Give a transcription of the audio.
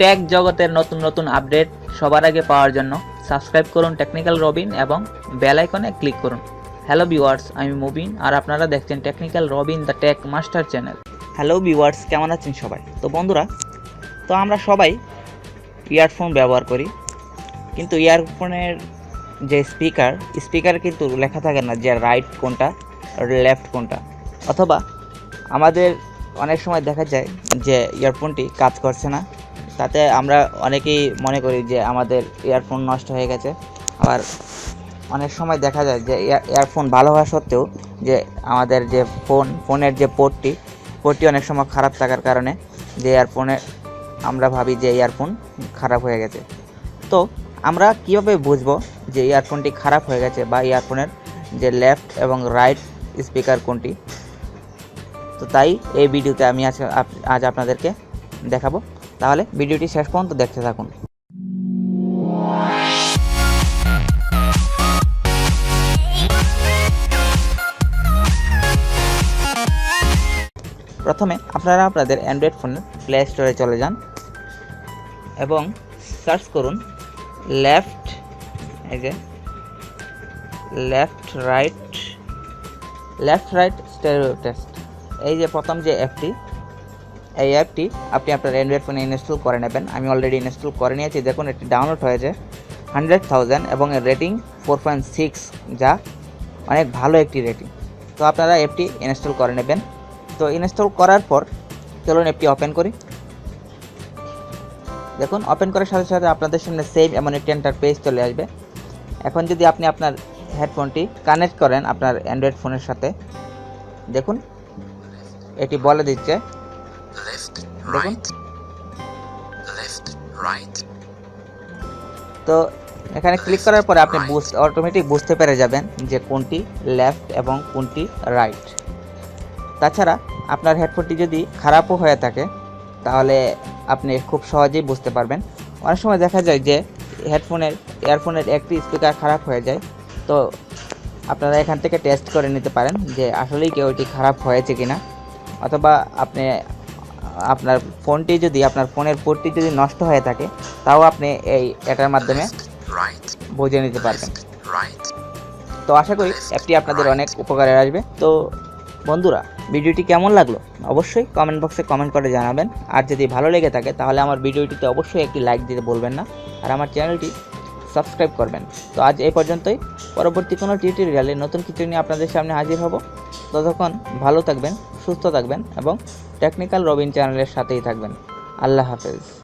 Take জগতের নতুন নতুন আপডেট সবার আগে পাওয়ার জন্য সাবস্ক্রাইব করুন টেকনিক্যাল রবিন এবং বেল আইকনে ক্লিক করুন। হ্যালো ভিউয়ার্স আমি মুবিন আর আপনারা দেখছেন technical Robin the tech master channel hello viewers কেমন আছেন সবাই? তো বন্ধুরা, তো আমরা সবাই ইয়ারফোন ব্যবহার করি, কিন্তু ইয়ারফোনের যে স্পিকার স্পিকার কিন্তু লেখা থাকে না যে রাইট কোনটা লেফট কোনটা। অথবা আমাদের অনেক সময় দেখা যায় যে ইয়ারফোনটি কাজ করছে না তাতে আমরা অনেকেই মনে করি যে আমাদের ইয়ারফোন নষ্ট হয়ে গেছে। আবার অনেক সময় দেখা যায় যে ইয়ার- ইয়ারফোন ভালো হওয়া সত্ত্বেও যে আমাদের যে ফোন ফোনের যে পোর্টটি পোর্টটি অনেক সময় খারাপ থাকার কারণে যে ইয়ারফোনে আমরা ভাবি যে ইয়ারফোন খারাপ হয়ে গেছে। তো আমরা কীভাবে বুঝব যে ইয়ারফোনটি খারাপ হয়ে গেছে বা ইয়ারফোনের যে লেফট এবং রাইট স্পিকার কোনটি? তো তাই এই ভিডিওতে আমি আজ আজ আপনাদেরকে দেখাবো। তাহলে ভিডিওটি শেষ পর্যন্ত দেখতে থাকুন। প্রথমে আপনারা আপনাদের অ্যান্ড্রয়েড ফোনের প্লে স্টোরে চলে যান এবং সার্চ করুন লেফট, এই যে left right left right stereo test এই যে প্রথম যে অ্যাপটি এই অ্যাপটি আপনি আপনার অ্যান্ড্রয়েড ফোনে ইনস্টল করে নেবেন। আমি অলরেডি ইনস্টল করে নিয়েছি। দেখুন, এটি ডাউনলোড হয়েছে। হান্ড্রেড থাউজেন্ড এবং এর রেটিং ফোর পয়েন্ট সিক্স যা অনেক ভালো একটি রেটিং তো আপনারা অ্যাপটি ইনস্টল করে নেবেন। তো ইনস্টল করার পর চলুন অ্যাপটি ওপেন করি। দেখুন ওপেন করার সাথে সাথে আপনাদের সামনে সেভ এমন একটি এন্টার পেজ চলে আসবে। এখন যদি আপনি আপনার হেডফোনটি কানেক্ট করেন আপনার অ্যান্ড্রয়েড ফোনের সাথে, দেখুন, এটি বলে দিচ্ছে left, right, left, right, তো এখানে ক্লিক করার পরে আপনি বুঝ অটোমেটিক বুঝতে পেরে যাবেন যে কোনটি লেফট এবং কোনটি রাইট তাছাড়া আপনার হেডফোনটি যদি খারাপও হয়ে থাকে তাহলে আপনি খুব সহজেই বুঝতে পারবেন। অনেক সময় দেখা যায় যে হেডফোনের ইয়ারফোনের একটি স্পিকার খারাপ হয়ে যায়। তো আপনারা এখান থেকে টেস্ট করে নিতে পারেন যে আসলেই কেউ এটি খারাপ হয়েছে কিনা। অথবা আপনি আপনার ফোনটি যদি, আপনার ফোনের পোর্টটি যদি নষ্ট হয়ে থাকে, তাও আপনি এই এটার মাধ্যমে বুঝে নিতে পারবেন। তো আশা করি অ্যাপটি আপনাদের অনেক উপকারে আসবে। তো বন্ধুরা, ভিডিওটি কেমন লাগল? অবশ্যই কমেন্ট বক্সে কমেন্ট করে জানাবেন। আর যদি ভালো লেগে থাকে, তাহলে আমার ভিডিওটিতে অবশ্যই একটি লাইক দিতে বলবেন না। আর আমার চ্যানেলটি সাবস্ক্রাইব করবেন। তো আজ এই পর্যন্তই। পরবর্তী কোনো টিউটোরিয়ালে নতুন কিছু নিয়ে আপনাদের সামনে হাজির হব। ততক্ষণ ভালো থাকবেন, সুস্থ থাকবেন এবং টেকনিক্যাল রবিন চ্যানেলের সাথেই থাকবেন। আল্লাহ হাফেজ।